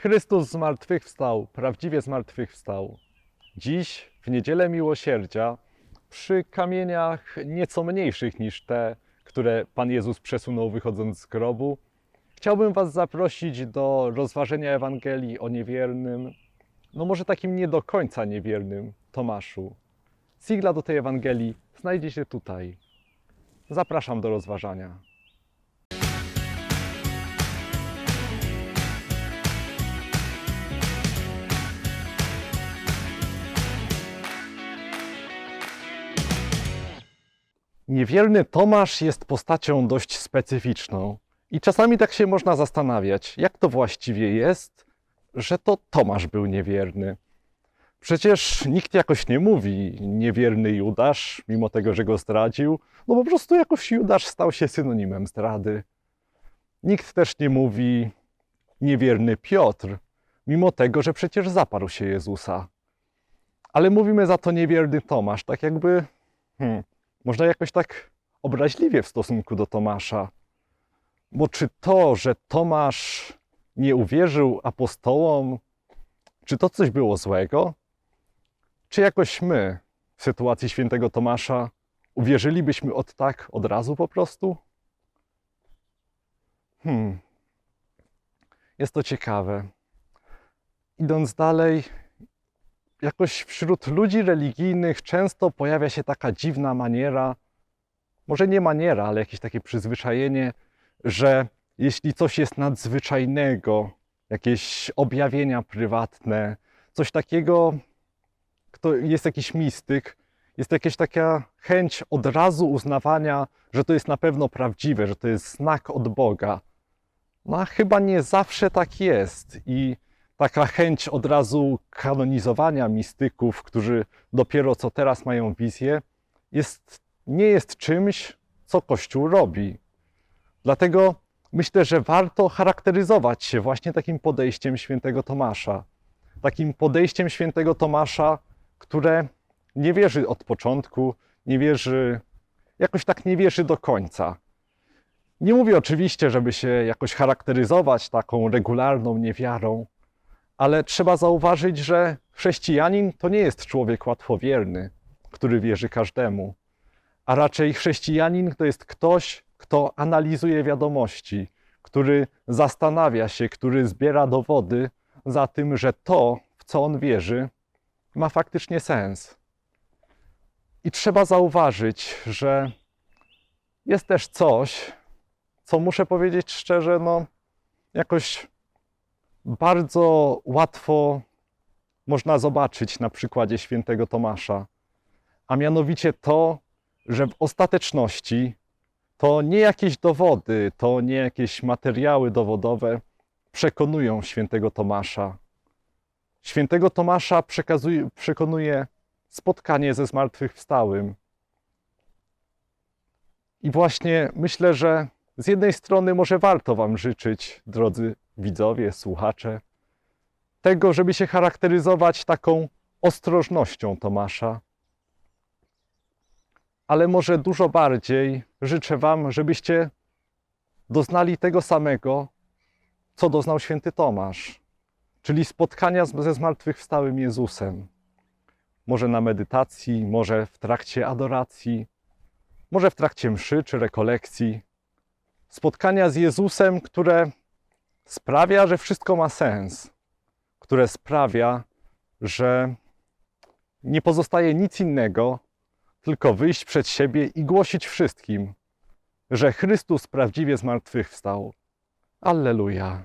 Chrystus zmartwychwstał, prawdziwie zmartwychwstał. Dziś, w niedzielę miłosierdzia, przy kamieniach nieco mniejszych niż te, które Pan Jezus przesunął wychodząc z grobu, chciałbym Was zaprosić do rozważenia Ewangelii o niewiernym, no może takim nie do końca niewiernym Tomaszu. Sigla do tej Ewangelii znajdzie się tutaj. Zapraszam do rozważania. Niewierny Tomasz jest postacią dość specyficzną. I czasami tak się można zastanawiać, jak to właściwie jest, że to Tomasz był niewierny. Przecież nikt jakoś nie mówi niewierny Judasz, mimo tego, że go zdradził, no po prostu jakoś Judasz stał się synonimem zdrady. Nikt też nie mówi niewierny Piotr, mimo tego, że przecież zaparł się Jezusa. Ale mówimy za to niewierny Tomasz, tak jakby, hmm, można jakoś tak obraźliwie w stosunku do Tomasza. Bo czy to, że Tomasz nie uwierzył apostołom, czy to coś było złego? Czy jakoś my w sytuacji świętego Tomasza uwierzylibyśmy od tak, od razu po prostu? Hmm. Jest to ciekawe. Idąc dalej, jakoś wśród ludzi religijnych często pojawia się taka dziwna maniera, może nie maniera, ale jakieś takie przyzwyczajenie, że jeśli coś jest nadzwyczajnego, jakieś objawienia prywatne, coś takiego, kto jest jakiś mistyk, jest jakaś taka chęć od razu uznawania, że to jest na pewno prawdziwe, że to jest znak od Boga. No a chyba nie zawsze tak jest i taka chęć od razu kanonizowania mistyków, którzy dopiero co teraz mają wizję, jest, nie jest czymś, co Kościół robi. Dlatego myślę, że warto charakteryzować się właśnie takim podejściem świętego Tomasza. Takim podejściem świętego Tomasza, które nie wierzy od początku, nie wierzy, jakoś tak nie wierzy do końca. Nie mówię oczywiście, żeby się jakoś charakteryzować taką regularną niewiarą, ale trzeba zauważyć, że chrześcijanin to nie jest człowiek łatwowierny, który wierzy każdemu, a raczej chrześcijanin to jest ktoś, kto analizuje wiadomości, który zastanawia się, który zbiera dowody za tym, że to, w co on wierzy, ma faktycznie sens. I trzeba zauważyć, że jest też coś, co muszę powiedzieć szczerze, no jakoś bardzo łatwo można zobaczyć na przykładzie świętego Tomasza, a mianowicie to, że w ostateczności to nie jakieś dowody, to nie jakieś materiały dowodowe przekonują świętego Tomasza. Świętego Tomasza przekazuje, przekonuje spotkanie ze zmartwychwstałym. I właśnie myślę, że z jednej strony może warto Wam życzyć, drodzy widzowie, słuchacze, tego, żeby się charakteryzować taką ostrożnością Tomasza, ale może dużo bardziej życzę Wam, żebyście doznali tego samego, co doznał święty Tomasz, czyli spotkania ze zmartwychwstałym Jezusem. Może na medytacji, może w trakcie adoracji, może w trakcie mszy czy rekolekcji. Spotkania z Jezusem, które sprawia, że wszystko ma sens, które sprawia, że nie pozostaje nic innego, tylko wyjść przed siebie i głosić wszystkim, że Chrystus prawdziwie zmartwychwstał. Alleluja.